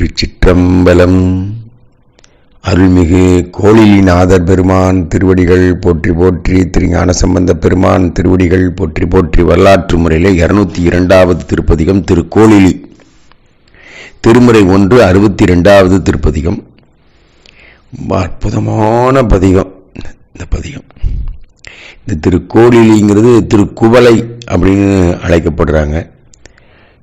திருச்சிற்றம்பலம். அருள்மிகு கோழிலிநாதர் பெருமான் திருவடிகள் போற்றி போற்றி திருஞான சம்பந்த பெருமான் திருவடிகள் போற்றி போற்றி வரலாற்று முறையில் இருநூத்தி இரண்டாவது திருப்பதிகம் திருக்கோளிலி திருமுறை ஒன்று அறுபத்தி ரெண்டாவது திருப்பதிகம். அற்புதமான பதிகம். இந்த பதிகம். இந்த திருக்கோளிலிங்கிறது திருக்குவளை அப்படின்னு அழைக்கப்படுறாங்க.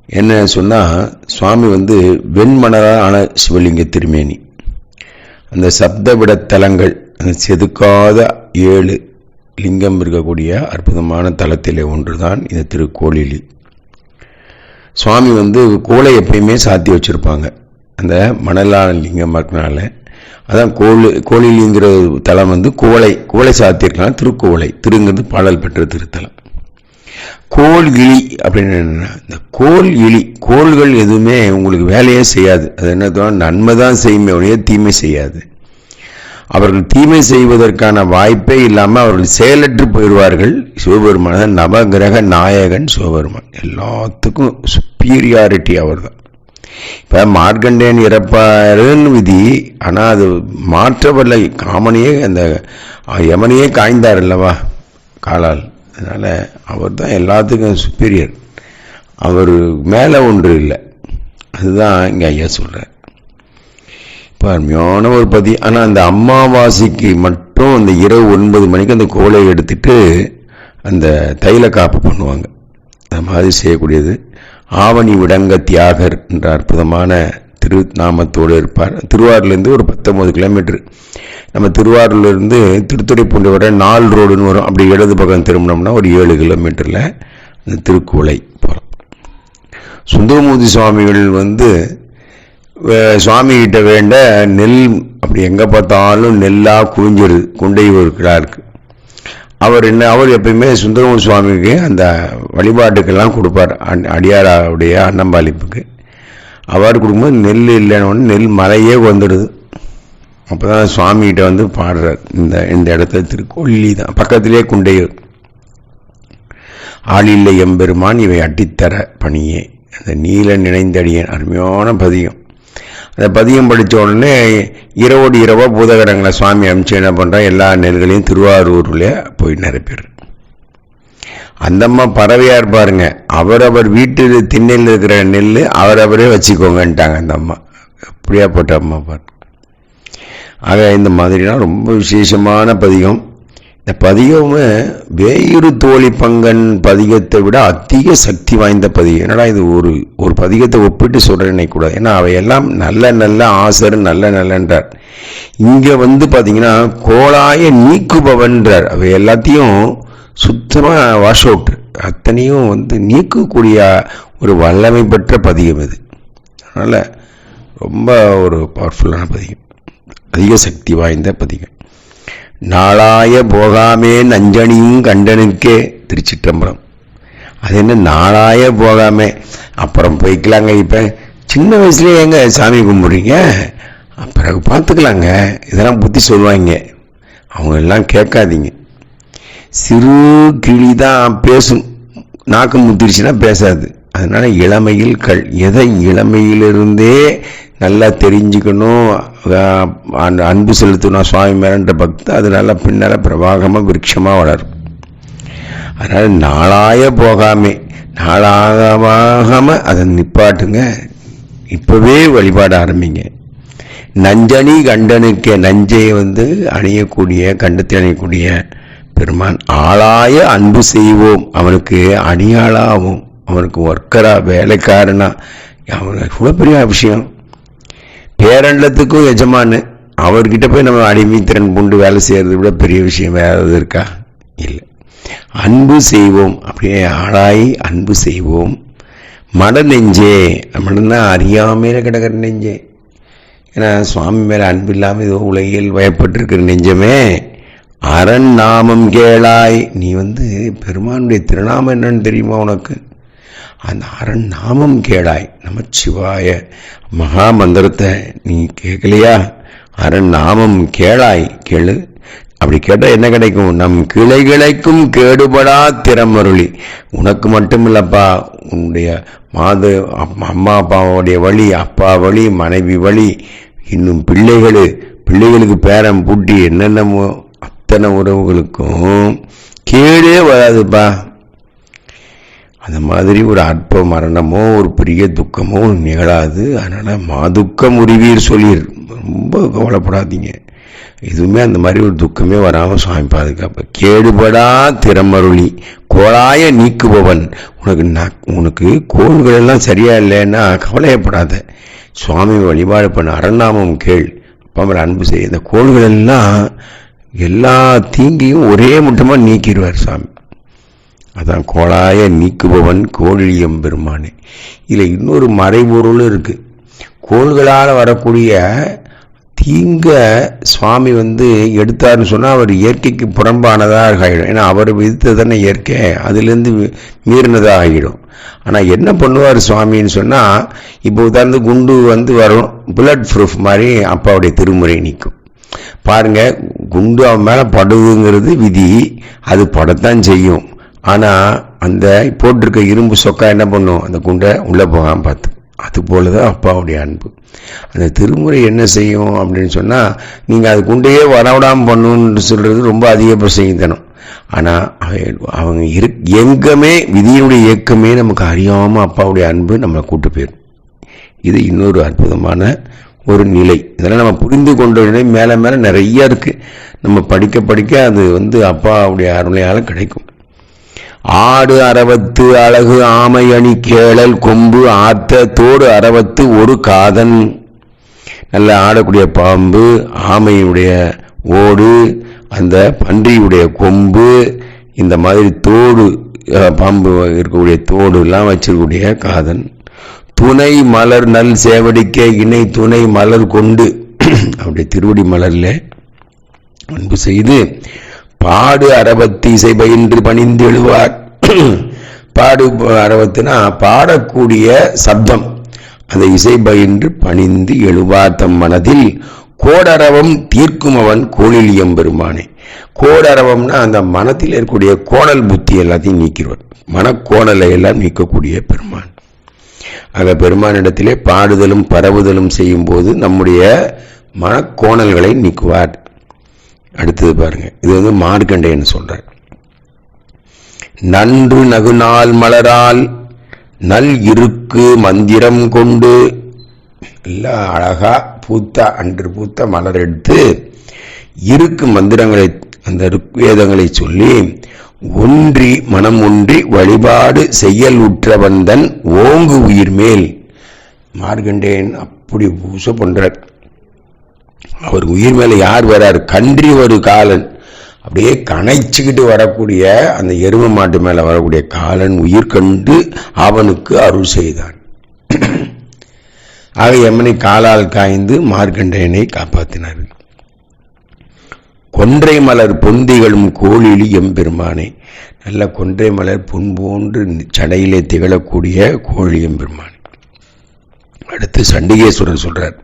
என்ன சொன்னால் சுவாமி வந்து வெண்மணலால் ஆன சிவலிங்க திருமேனி. அந்த சப்தவிட தலங்கள் அந்த செதுக்காத ஏழு லிங்கம் இருக்கக்கூடிய அற்புதமான தலத்திலே ஒன்று தான் இந்த திருக்கோளிலி. சுவாமி வந்து கோலை எப்பயுமே சாத்தி வச்சுருப்பாங்க. அந்த மணலான லிங்கம் இருக்கனால. அதான் கோழு கோழிலிங்கிற தலம் வந்து கோலை கோலை சாத்தியிருக்கலாம் திருக்கோலை திருங்கிறது பாடல் பெற்ற திருத்தலம். கோல் இழி அப்படின்னு இந்த கோல் இழி கோள்கள் எதுவுமே உங்களுக்கு வேலையே செய்யாது. அது என்ன நன்மை தான் செய்யுமே ஒழிய தீமை செய்யாது. அவர்கள் தீமை செய்வதற்கான வாய்ப்பே இல்லாமல் அவர்கள் செயலற்று போயிடுவார்கள். சிவபெருமான நவகிரக நாயகன் சிவபெருமான். எல்லாத்துக்கும் சுப்பீரியாரிட்டி அவர் தான் இப்போ மார்க்கண்டேன் இறப்பாருன்னு விதி ஆனால் அது மாற்றவில்லை. காமனையே அந்த யமனையே காய்ந்தார் அல்லவா? காலால். அதனால் அவர் தான் எல்லாத்துக்கும் சுப்பீரியர் அவர் மேலே ஒன்று இல்லை. அதுதான் இங்கே ஐயா சொல்கிறார் இப்போ அருமையான ஒரு பதி ஆனால் அந்த அமாவாசைக்கு மட்டும் அந்த இரவு ஒன்பது மணிக்கு அந்த கோலை எடுத்துட்டு அந்த தைல காப்பு பண்ணுவாங்க. அந்த மாதிரி செய்யக்கூடியது. ஆவணி விடங்க தியாகர் என்ற அற்புதமான திருநாமத்தோடு இருப்பார். திருவாரூர்லேருந்து ஒரு பத்தொம்பது கிலோமீட்டர். நம்ம திருவாரூர்லேருந்து திருத்துறைப்பூண்டி வர நாலு ரோடுன்னு வரும். அப்படி இடது பக்கம் திரும்பினோம்னா ஒரு ஏழு கிலோமீட்டரில் அந்த திருக்குவளை போகிறோம் சுந்தரமூர்த்தி சுவாமிகள் வந்து சுவாமிகிட்ட வேண்ட நெல் அப்படி எங்கே பார்த்தாலும் நெல்லாக குவிஞ்சிருது குண்டை இருக்கிறாருக்கு அவர் என்ன அவர் எப்பயுமே சுந்தரமூர்த்தி சுவாமிக்கு அந்த வழிபாட்டுக்கெல்லாம் கொடுப்பார். அடியாராவுடைய அன்னம்பாலிப்புக்கு அவார்டு கொடுக்கும்போது நெல் இல்லைன்னு நெல் மலையே வந்துடுது. அப்போ தான் சுவாமிகிட்ட வந்து பாடுறார் இந்த இந்த இடத்துல திருக்கொல்லி தான் பக்கத்திலே குண்டையூர். ஆளில்லை எம்பெருமான் இவை அட்டித்தர பணியே. அந்த நீல நினைந்தடியன் அருமையான பதியம். அந்த பதியம் படித்த உடனே இரவோடு இரவாக பூதகரங்களை சுவாமி அமிச்சு என்ன பண்ணுறான் எல்லா நெல்களையும் திருவாரூரில் போய் நிரப்பிடுறேன் அந்தம்மா பறவையாக இருப்பாருங்க அவரவர் வீட்டு திண்ணையில் இருக்கிற நெல் அவரவரே வச்சுக்கோங்கன்ட்டாங்க அந்த அம்மா அப்படியா போட்ட அம்மா பாரு. ஆக இந்த மாதிரிலாம் ரொம்ப விசேஷமான பதிகம். இந்த பதிகமே வேயுறு தோழி பங்கன் பதிகத்தை விட அதிக சக்தி வாய்ந்த பதிகம். என்னடா இது ஒரு ஒரு பதிகத்தை ஒப்பிட்டு சொல்கிறேன்னே கூடாது ஏன்னா அவையெல்லாம் நல்ல நல்ல ஆசர் நல்ல நல்லன்றார். இங்கே வந்து பார்த்தீங்கன்னா கோளாய நீக்குபவன்றார். அவை எல்லாத்தையும் சுத்தமாக வாஷ் அவுட் அத்தனையும் வந்து நீக்கக்கூடிய ஒரு வல்லமை பெற்ற பதியம் இது. அதனால் ரொம்ப ஒரு பவர்ஃபுல்லான பதிகம். அதிக சக்தி வாய்ந்த பதிகம். நாளாய போகாமே நஞ்சனியும் கண்டனுக்கே திருச்சிற்றம்பலம். அது என்ன நாளாய போகாமே? அப்புறம் போய்க்கலாங்க இப்போ. சின்ன வயசுலேயே எங்க சாமி கும்பிட்றீங்க? பிறகு பார்த்துக்கலாங்க. இதெல்லாம் புத்தி சொல்லுவாங்க. அவங்க எல்லாம் கேட்காதீங்க. சிறு கிளி தான் பேசும் நாக்கு முத்திருச்சுன்னா பேசாது. அதனால இளமையில் கல் எதை இளமையிலிருந்தே நல்லா தெரிஞ்சுக்கணும் அன்பு செலுத்தணும் சுவாமி மேலன்ற பக்தி அது நல்லா பின்னால் பிரபாகமாக விருட்சமாக வளரும். அதனால் நாளாய போகாமே நாளாகமாகாமல் அதை நிப்பாட்டுங்க. இப்போவே வழிபாட ஆரம்பிங்க. நஞ்சனி கண்டனுக்கே நஞ்சை வந்து அணியக்கூடிய கண்டத்தில் அணியக்கூடிய பெருமான் ஆளாய அன்பு செய்வோம். அவனுக்கு அணியாளாகவும் அவனுக்கு ஒர்க்கரா வேலைக்காரனா அவனுக்கு இவ்வளோ பெரிய விஷயம். பேரண்டத்துக்கும் எஜமானு அவர்கிட்ட போய் நம்ம அடிமை திறன் பூண்டு வேலை செய்கிறது விட பெரிய விஷயம் வேறு எது இருக்கா? இல்லை. அன்பு செய்வோம். அப்படியே ஆளாய் அன்பு செய்வோம். மட நெஞ்சே மடன்னா அறியாமையில் கிடக்கிற நெஞ்சே. ஏன்னா சுவாமி மேலே அன்பு இல்லாமல் ஏதோ உலகில் வயப்பட்டிருக்கிற நெஞ்சமே அரண் நாமம் கேளாய். நீ வந்து பெருமானுடைய திருநாமம் என்னன்னு தெரியுமா உனக்கு? அந்த அரண் நாமம் கேளாய். நமச்சிவாய மகா மந்திரத்தை நீ கேட்கலையா? அரண் நாமம் கேளாய். கேளு. அப்படி கேட்டால் என்ன கிடைக்கும்? நம் கிளைகிளைக்கும் கேடுபடா திறமருளி. உனக்கு மட்டும் இல்லைப்பா உன்னுடைய மாது அம்மா அப்பாவுடைய வழி அப்பா வழி மனைவி வழி இன்னும் பிள்ளைகள் பிள்ளைகளுக்கு பேரன் பூட்டி என்னென்னமோ அத்தனை உறவுகளுக்கும் கேடே வராதுப்பா. அந்த மாதிரி ஒரு அற்ப மரணமோ ஒரு பெரிய துக்கமோ நிகழாது. அதனால் மாதுக்கம் உருவீர் சொல்லிர். ரொம்ப கவலைப்படாதீங்க. எதுவுமே அந்த மாதிரி ஒரு துக்கமே வராமல் சுவாமி பாதுகாப்பு கேடுபடா திறமருளி. கோளாய நீக்குபவன். உனக்கு ந- உனக்கு கோள்களெல்லாம் சரியா இல்லைன்னா கவலையப்படாத. சுவாமி வழிபாடு பண்ண அரண்நாமம் கேள். அப்பா மேலே அன்பு செய்ய. இந்த கோள்களெல்லாம் எல்லா தீங்கையும் ஒரே முட்டமாக நீக்கிடுவார் சாமி. அதான் கோளாய நீக்குபவன் கோழியம் பெருமானே. இதில் இன்னொரு மறைபொருள் இருக்குது கோள்களால் வரக்கூடிய தீங்க சுவாமி வந்து எடுத்தாருன்னு சொன்னால் அவர் இயற்கைக்கு புறம்பானதாக ஆகிடும். ஏன்னா அவர் விதித்தது தானே இயற்கை. அதுலேருந்து மீறினதாக ஆகிடும். ஆனால் என்ன பண்ணுவார் சுவாமின்னு சொன்னால் இப்போ உதாரணத்து குண்டு வந்து வரும் புல்லட் ப்ரூஃப் மாதிரி அப்பாவுடைய திருமுறை நிற்கும் பாருங்க குண்டு அவன் மேலே படுதுங்கிறது விதி. அது படத்தான் செய்யும். ஆனால் அந்த போட்டிருக்க இரும்பு சொக்கா என்ன பண்ணும்? அந்த குண்டை உள்ளே போகாமல் பார்த்து. அதுபோல தான் அப்பாவுடைய அன்பு. அந்த திருமுறை என்ன செய்யும் அப்படின்னு சொன்னால் நீங்கள் அது குண்டையே வரவிடாமல் பண்ணணும்னு சொல்கிறது ரொம்ப அதிகபட்சம் ஆனால் அவங்க இரு எங்கமே விதியினுடைய இயக்கமே நமக்கு அறியாமல் அப்பாவுடைய அன்பு நம்மளை கூட்டு போயிடும் இது இன்னொரு அற்புதமான ஒரு நிலை. இதெல்லாம் நம்ம புரிந்து கொண்ட நிலை மேலே மேலே நிறைய இருக்குது நம்ம படிக்க படிக்க அது வந்து அப்பாவுடைய அருளையால் கிடைக்கும். ஆடு அறவத்து அழகு ஆமை அணி கேளல் கொம்பு ஆத்த தோடு அறவத்து ஒரு காதன். நல்ல ஆடக்கூடிய பாம்பு ஆமையுடைய ஓடு அந்த பன்றியுடைய கொம்பு இந்த மாதிரி தோடு பாம்பு இருக்கக்கூடிய தோடுலாம் வச்சிருக்கக்கூடிய காதன். துணை மலர் நல் சேவடிக்க இணை துணை மலர் கொண்டு. அவருடைய திருவடி மலர்ல அன்பு செய்து பாடு அரபத்து இசை பயின்று பணிந்து எழுவார். பாடு அறவத்துனா பாடக்கூடிய சப்தம். அந்த இசை பயின்று பணிந்து எழுவார் தம் மனதில். கோடரவம் தீர்க்கும் அவன் கோழிலியம் பெருமானே கோடரவம்னா அந்த மனத்தில் இருக்கக்கூடிய கோணல் புத்தி எல்லாத்தையும் நீக்கிறவன் மனக்கோணலை எல்லாம் நீக்கக்கூடிய பெருமான். ஆக பெருமானிடத்திலே பாடுதலும் பரவுதலும் செய்யும் போது நம்முடைய மனக்கோணல்களை நீக்குவார். அடுத்தது பாருங்க. இது வந்து மார்க்கண்டேன்னு சொல்றார். நன்று நகுநாள் மலரால் நல் இருக்கு மந்திரம் கொண்டு எல்லாம் அழகா பூத்த அன்று பூத்த மலர் எடுத்து இருக்கு மந்திரங்களை அந்த ருக்வேதங்களை சொல்லி ஒன்றி மனம் ஒன்றி வழிபாடு செய்யல் உற்றவந்தன் ஓங்கு உயிர் மேல். மார்கண்டேயன் அப்படி பூச பண்றார். அவர் உயிர் மேல யார் வரார்? கன்றி ஒரு காலன். அப்படியே கணைச்சுக்கிட்டு வரக்கூடிய அந்த எரும மாட்டு மேல வரக்கூடிய காலன் உயிர் கண்டு அவனுக்கு அருள் செய்தான் ஆக எம்மனை காலால் காய்ந்து மார்க்கண்டேயனை காப்பாற்றினார் கொன்றை மலர் பொந்திகளும் கோழிலி எம்பெருமானே. நல்ல கொன்றை மலர் பொன் போன்று சடையிலே திகழக்கூடிய கோழி எம்பெருமானே. அடுத்து சண்டிகேஸ்வரர் சொல்றார்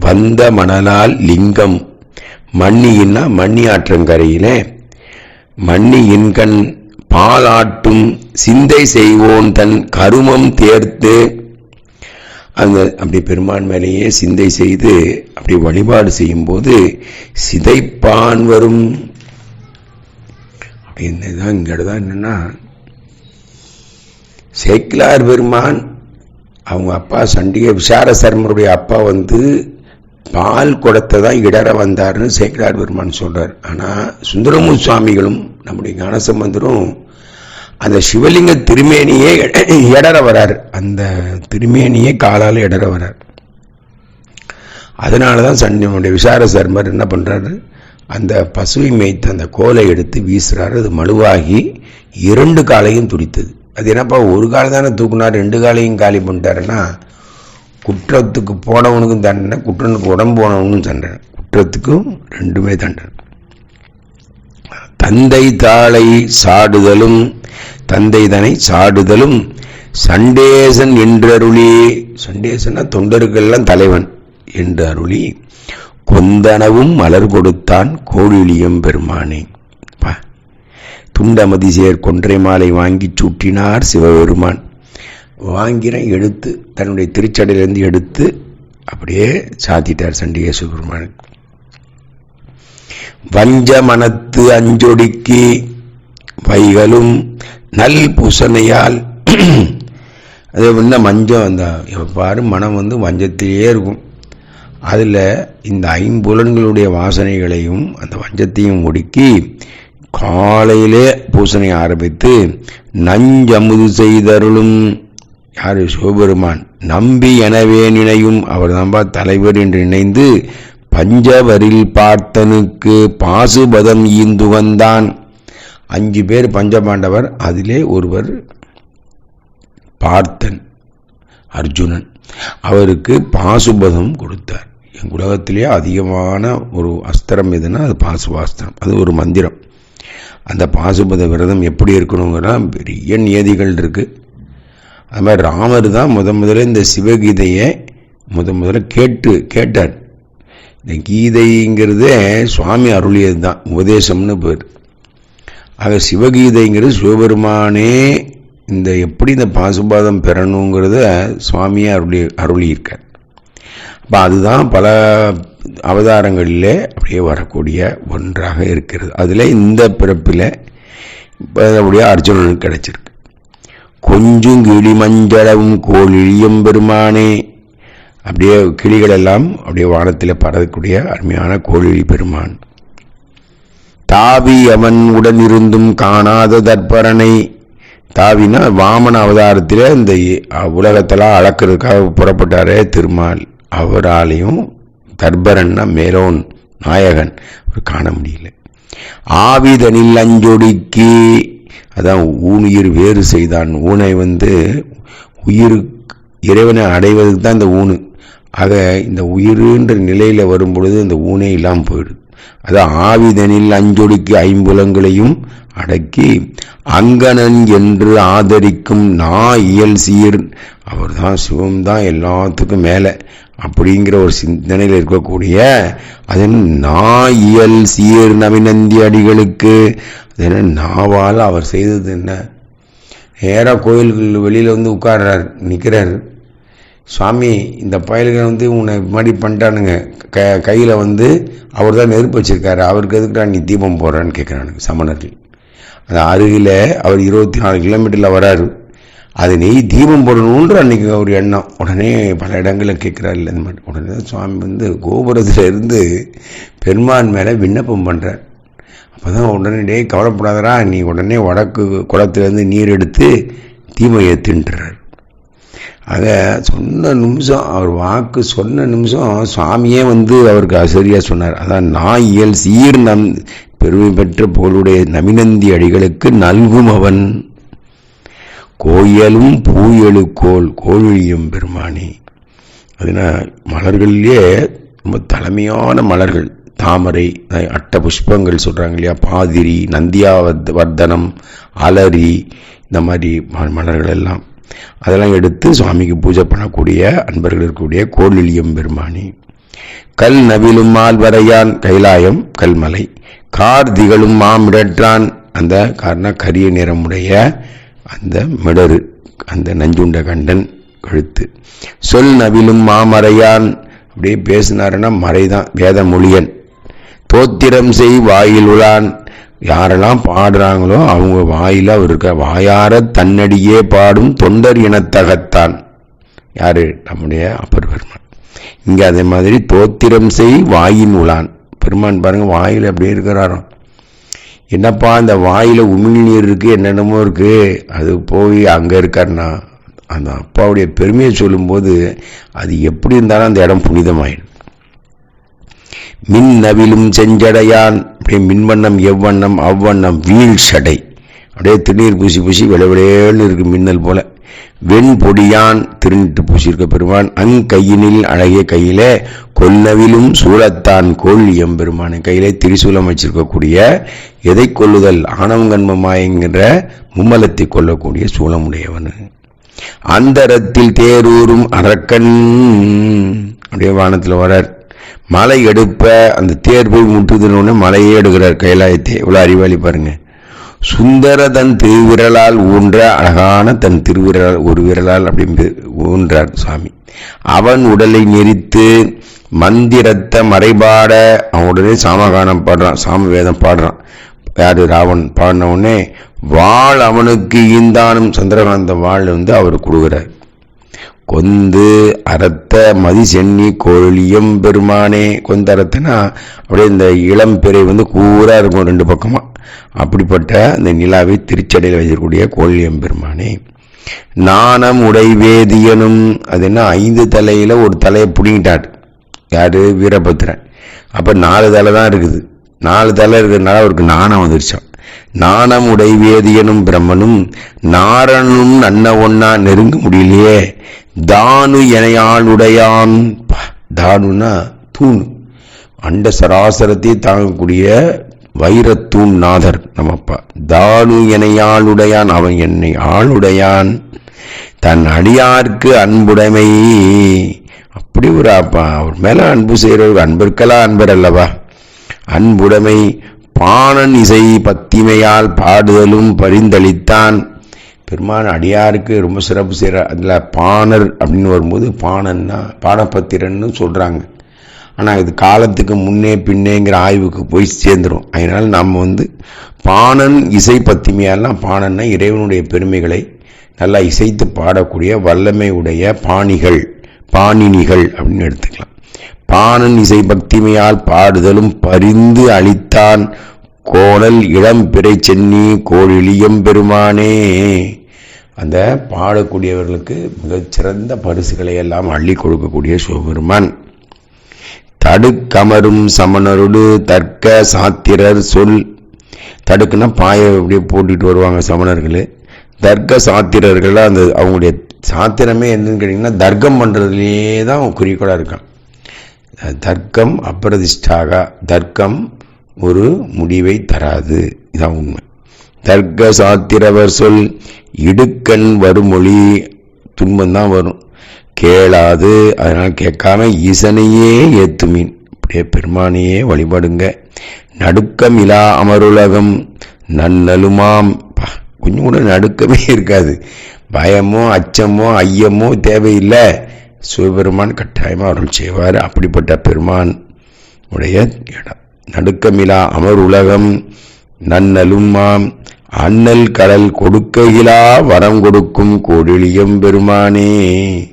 வந்த மணலால் லிங்கம் மண்ணியின்னா மண்ணி ஆற்றங்கரையிலே மண்ணி இன்கண் பாலாட்டும் சிந்தை செய்வோன் தன் கருமம் தேர்த்து அந்த அப்படி பெருமான் மேலேயே சிந்தை செய்து அப்படி வழிபாடு செய்யும்போது சிதைப்பான் வரும். அப்படின்னு தான் இங்க தான் என்னன்னா சேக்கிலார் பெருமான் அவங்க அப்பா சண்டிகை விசார சர்மருடைய அப்பா வந்து பால் குடத்தை தான் இடற வந்தார்னு சேக்கிலார் பெருமான் சொல்கிறார் ஆனால் சுந்தரமு சுவாமிகளும் நம்முடைய ஞானசம்பந்தரும் அந்த சிவலிங்க திருமேனியே இடற வரார். அந்த திருமேனியே காலால் இடற வரார். அதனால தான் சண்டியனுடைய விசார சர்மர் என்ன பண்ணுறாரு அந்த பசுவை மேய்த்த அந்த கோலை எடுத்து வீசுறாரு. அது மழுவாகி இரண்டு காலையும் துடித்தது. அது என்னப்பா ஒரு காலை தானே தூக்குனார் ரெண்டு காலையும் காலி பண்ணிட்டாருன்னா குற்றத்துக்கு போனவனுக்கும் தண்டனை குற்றனுக்கு உடம்பு போனவனுக்கும் தண்டனை. குற்றத்துக்கும் ரெண்டுமே தண்டனை. தந்தை தாளை சாடுதலும் தந்தை தனை சாடுதலும் சண்டேசன் என்றருளி சண்டேசனா தொண்டர்கள்லாம் தலைவன் என்று அருளி கொந்தனவும் மலர் கொடுத்தான் கோழிலியம் பெருமானே. பா. துண்டமதி சேர் கொன்றை மாலை வாங்கி சூட்டினார் சிவபெருமான். வாங்கின எடுத்து தன்னுடைய திருச்சடையிலிருந்து எடுத்து அப்படியே சாத்திட்டார் சண்டிகை சுப்பிரமணியன் வஞ்ச மனத்து வைகளும் நல் பூசணையால். அது என்ன மஞ்சம் அந்த எவ்வாறு மனம் வந்து வஞ்சத்திலேயே இருக்கும். அதில் இந்த ஐம்புலன்களுடைய வாசனைகளையும் அந்த வஞ்சத்தையும் ஒடுக்கி காலையிலே பூசணை ஆரம்பித்து நஞ்சமுது செய்தருளும். யார்? சிவபெருமான். நம்பி எனவே நினையும் அவர் தான்பா தலைவர் என்று நினைந்து பஞ்சவரில் பார்த்தனுக்கு பாசுபதம் ஈந்து வந்தான். அஞ்சு பேர் பஞ்சபாண்டவர் அதிலே ஒருவர் பார்த்தன் அர்ஜுனன். அவருக்கு பாசுபதம் கொடுத்தார். என் உலகத்திலே அதிகமான ஒரு அஸ்திரம் எதுனா அது பாசுபாஸ்திரம் அது ஒரு மந்திரம். அந்த பாசுபத விரதம் எப்படி இருக்கணுங்கிற பெரிய நியதிகள் இருக்கு. அது மாதிரி ராமர் தான் முத முதல்ல இந்த சிவகீதையை முத முதல்ல கேட்டு கேட்டார். இந்த கீதைங்கிறதே சுவாமி அருளியது தான் உபதேசம்னு பேர். ஆக சிவகீதைங்கிறது சிவபெருமானே இந்த எப்படி இந்த பாசுபாதம் பெறணுங்கிறத சுவாமியே அருளி அருளியிருக்கார். அப்போ அதுதான் பல அவதாரங்களிலே அப்படியே வரக்கூடிய ஒன்றாக இருக்கிறது. அதில் இந்த பிறப்பில் அப்படியே அர்ஜுனனுக்கு கிடைச்சிருக்கு. கொஞ்சம் கிளி மஞ்சளவும் கோழியும் பெருமானே அப்படியே கிளிகள் எல்லாம் அப்படியே வானத்தில் பறக்கக்கூடிய அருமையான கோழி பெருமான். தாவி அவன் உடனிருந்தும் காணாத தற்பரனை தாவினா வாமன அவதாரத்தில் இந்த உலகத்தெல்லாம் அளக்கிறதுக்காக புறப்பட்டாரே திருமால். அவராலையும் தர்பரன்னா மேலோன் நாயகன் அவர் காண முடியல. ஆவிதனில் அஞ்சொடிக்கு அதான் ஊனுயிர் வேறு செய்தான். ஊனை வந்து உயிர் இறைவனை அடைவதற்கு தான் இந்த ஊனு ஆக இந்த உயிருன்ற நிலையில் வரும் பொழுது இந்த ஊனே இல்லாமல் போயிடுது. அது ஆவிதனில் அஞ்சொடிக்கு ஐம்புலங்களையும் அடக்கி அங்கனன் என்று ஆதரிக்கும் நா இயல் சீர் அவர் தான் சிவம் தான் எல்லாத்துக்கும் மேலே அப்படிங்கிற ஒரு சிந்தனையில் இருக்கக்கூடிய அதன் நா இயல் சீர் நவிநந்தி அடிகளுக்கு அது என்ன நாவால் அவர் செய்தது என்ன? நேராக கோயில்கள் வெளியில் வந்து உட்கார்றார் நிற்கிறார் சுவாமி இந்த பயல்கள் வந்து உன்னை மாதிரி பண்ணிட்டானுங்க. க கையில் வந்து அவர் தான் நெருப்பு வச்சிருக்காரு. அவருக்கு எதுக்குடா நீ தீபம் போடுறான்னு கேட்குறானுங்க சமணர்கள். அந்த அருகில் அவர் இருபத்தி நாலு கிலோமீட்டரில் வராரு. அது நீ தீபம் போடணுன்ற அன்னைக்கு ஒரு எண்ணம். உடனே பல இடங்களில் கேட்குறாரு இல்லை இந்த மாதிரி உடனே சுவாமி வந்து கோபுரத்தில் இருந்து பெருமான் மேலே விண்ணப்பம் பண்ணுறார் அப்போ தான் உடனே கவலைப்படாதரா நீ உடனே வடக்கு குளத்துலேருந்து நீர் எடுத்து தீபம் ஏற்றுன்றார் ஆக சொன்ன நிமிஷம் அவர் வாக்கு சொன்ன நிமிஷம் சுவாமியே வந்து அவருக்கு ஆசிரியாக சொன்னார். அதான் நான் இயல் சீர் நம் பெருமை பெற்ற போலுடைய நமினந்தி அடிகளுக்கு நல்கும் அவன். கோயலும் பூயலு கோல் கோழியும் பெருமானி. அதனால் மலர்களிலே ரொம்ப தலைமையான மலர்கள். தாமரை அட்ட புஷ்பங்கள் சொல்கிறாங்க இல்லையா? பாதிரி நந்தியா வர்தனம் அலரி இந்த மாதிரி மலர்கள் எல்லாம். அதெல்லாம் எடுத்து சுவாமிக்கு பூஜை பண்ணக்கூடிய அன்பர்கள் இருக்கக்கூடிய கோலிலியம் பெருமானி. கல் நவிலும் மால்வரையான் கைலாயம் கல்மலை. கார் திகழும் மாமிடற்றான் அந்த காரண கரிய நிறமுடைய அந்த மிடரு அந்த நஞ்சுண்ட கண்டன் கழுத்து. சொல் நவிலும் மாமறையான் அப்படியே பேசினாருன்னா மறைதான் வேத மொழியன் தோத்திரம் செய் வாயில் உளான் யாரெல்லாம் பாடுறாங்களோ அவங்க வாயில் அவர் இருக்க வாயார தன்னடியே பாடும் தொண்டர் இனத்தகத்தான். யாரு? நம்முடைய அப்பர் பெருமான் இங்கே அதே மாதிரி தோத்திரம் செய் வாயின் உலான் பெருமான் பாருங்க வாயில் அப்படியே இருக்கிறாராம். என்னப்பா அந்த வாயில் உமிழ் உமிழ்நீர் இருக்குது என்னென்னமோ இருக்குது அது போய் அங்கே இருக்காருன்னா அந்த அப்பாவுடைய பெருமையை சொல்லும்போது அது எப்படி இருந்தாலும் அந்த இடம் புனிதமாயிடும். மின் நவிலும் செஞ்சடையான். அப்படியே மின்வண்ணம் எவ்வண்ணம் அவ்வண்ணம் வீழ் சடை அப்படியே திருநீர் பூசி பூசி விளைவிளையேன்னு இருக்கு மின்னல் போல. வெண்பொடியான் திருநிட்டு பூசியிருக்க பெருமான். அங் கையினில் அழகிய கையிலே கொல்லவிலும் சூழத்தான் கோல் எம்பெருமான். கையிலே திரிசூலம் வச்சிருக்கக்கூடிய எதை கொள்ளுதல் ஆணவங்கன்மமாயங்கிற மும்மலத்தை கொல்லக்கூடிய சூலமுடையவன். அந்தரத்தில் தேரூரும் அரக்கன். அப்படியே வானத்தில் வரார். மலை எடுப்ப அந்த தேர் போய் முட்டுதுன்னு மலையே எடுக்கிறார் கைலாயத்தை. இவ்வளோ அறிவாளி பாருங்க. சுந்தர தன் திருவிரலால் ஊன்ற அழகான தன் திருவிரலால் ஒரு விரலால் அப்படி ஊன்றார் சுவாமி. அவன் உடலை நெறித்து மந்திரத்தை மறைபாட அவன் உடனே சாமகானம் பாடுறான் சாம வேதம் பாடுறான். யாரு? ராவன் பாடின உடனே வாழ் அவனுக்கு ஈந்தானும். சந்திரகாந்த வாழ் வந்து அவர் கொடுக்குறார். கொந்து அறத்த மதி சென்னி கோழியம் பெருமானே கொந்து அறத்தனா? அப்படியே இந்த இளம் பிறை வந்து கூறாக இருக்கும் ரெண்டு பக்கமாக அப்படிப்பட்ட அந்த நிலாவை திருச்சடையில் வைக்கக்கூடிய கோழியம் பெருமானே. நாணம் உடைவேதியனும் அது என்ன ஐந்து தலையில் ஒரு தலையை பிடிங்கிட்டார். யாரு? வீரபத்திரன் அப்போ நாலு தலை தான் இருக்குது. நாலு தலை இருக்கிறதுனால அவருக்கு நாணம் வந்துருச்சான் நாணம் உடைவேதியனும் பிரம்மனும் நாரணனும் நன்ன ஒன்னா நெருங்க முடியலையே. தானு எனையாளுடையான். தானுனா தூண். அண்ட சராசரத்தை தாங்கக்கூடிய வைரத்தூண் நாதர் நம்மப்பா. தானு எனையாளுடையான் அவன் என்னை ஆளுடையான். தன் அடியார்க்கு அன்புடைமை. அப்படி ஒரு அப்பா அவர் மேல அன்பு செய்கிறவர் அன்பிற்கெல்லாம் அன்பர் அல்லவா அன்புடைமை பாணன் இசை பத்திமையால் பாடுதலும் பரிந்தளித்தான். பெருமான் அடியாருக்கு ரொம்ப சிறப்பு செய்கிற அதில் பாணர் அப்படின்னு வரும்போது பாணன்னா பாடப்பத்திரன்னு சொல்கிறாங்க ஆனால் இது காலத்துக்கு முன்னே பின்னேங்கிற ஆய்வுக்கு போய் சேர்ந்துடும் அதனால் நம்ம வந்து பாணன் இசை பத்திமையாலாம் பாணன்னா இறைவனுடைய பெருமைகளை நல்லா இசைத்து பாடக்கூடிய வல்லமை உடைய பாணிகள் பாணினிகள் அப்படின்னு எடுத்துக்கலாம். பாணன் இசை பக்திமையால் பாடுதலும் பரிந்து அளித்தான். கோணல் இளம் பிறை சென்னி கோழிலியம் பெருமானே. அந்த பாடக்கூடியவர்களுக்கு மிகச்சிறந்த பரிசுகளை எல்லாம் அள்ளி கொடுக்கக்கூடிய சிவபெருமான். தடுக்கமரும் சமணரோடு தர்க்க சாத்திரர் சொல். தடுக்குன்னா பாயை அப்படியே போட்டுட்டு வருவாங்க சமணர்கள். தர்க்க சாத்திரர்கள் அந்த அவங்களுடைய சாத்திரமே என்னன்னு கேட்டிங்கன்னா தர்க்கம் பண்ணுறதுலேயே தான் குறிக்கோளாக இருக்கான். தர்க்கம் அப்பிரதிஷ்டாக தர்க்கம் ஒரு முடிவை தராது. இதான் உண்மை. தர்க்க சாத்திரவர் சொல் இடுக்கண் வருமொழி துன்பம் தான் வரும். கேளாது அதனால் கேட்காம ஈசனையே ஏத்துமீன். அப்படியே பெருமானையே வழிபடுங்க. நடுக்கமிலா அமருலகம் நன்னலுமாம். கொஞ்சம் கூட நடுக்கமே இருக்காது. பயமோ அச்சமோ ஐயமோ தேவையில்லை. சிவபெருமான் கட்டாயமாக அருள் செய்வார். அப்படிப்பட்ட பெருமான் உடைய இடம். நடுக்கமிலா அமர் உலகம் நன்னலுமாம் அண்ணல் கடல் கொடுக்கையிலா வரம் கொடுக்கும் கொடிலியம் பெருமானே.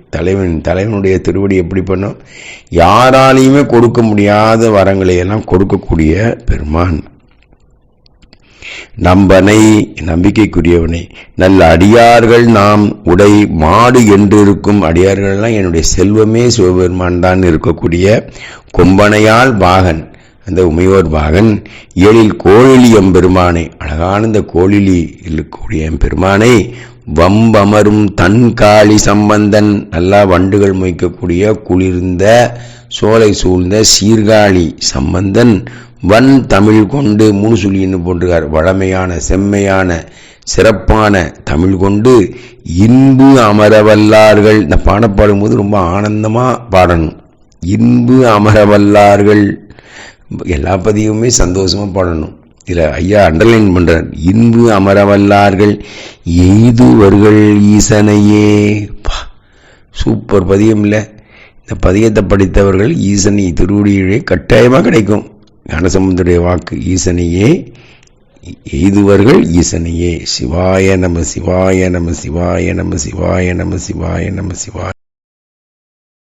தலைவன் தலைவனுடைய திருவடி எப்படி பண்ணும்? யாராலையுமே கொடுக்க முடியாத வரங்களை எல்லாம் கொடுக்கக்கூடிய பெருமான். நம்பனை நம்பிக்கைக்குரியவனை நல்ல அடியார்கள் நாம் உடை மாடு என்று இருக்கும் அடியார்கள்லாம் என்னுடைய செல்வமே சிவபெருமான் தான் இருக்கக்கூடிய கொம்பனையால் பாகன் அந்த உமையோர் பாகன் எழில் கோழிலி எம்பெருமானை அழகான இந்த கோழிலி இருக்கக்கூடிய எம்பெருமானை வம்பமரும் தன்காளி சம்பந்தன் நல்லா வண்டுகள் மொய்க்கக்கூடிய குளிர்ந்த சோலை சூழ்ந்த சீர்காழி சம்பந்தன் வன் தமிழ் கொண்டு மூணு சொல்லின்னு போட்டிருக்கார். வளமையான செம்மையான சிறப்பான தமிழ் கொண்டு இன்பு அமரவல்லார்கள். இந்த பாட பாடும்போது ரொம்ப ஆனந்தமாக பாடணும். இன்பு அமரவல்லார்கள். எல்லா பதிவுமே சந்தோஷமாக பாடணும். இதில் ஐயா அண்டர்லைன் பண்ணுறார் இன்பு அமரவல்லார்கள் எய்துவர்கள் ஈசனையே. சூப்பர் பதியம் இல்லை இந்த பதியத்தை படித்தவர்கள் ஈசனை திருவடியிலே கட்டாயமாக கிடைக்கும். ஞானசம்பந்தருடைய வாக்கு ஈசனையே. எய்துவர்கள் ஈசனையே. சிவாய நம சிவாய நம சிவாய நம சிவாய நம சிவாய நம சிவாய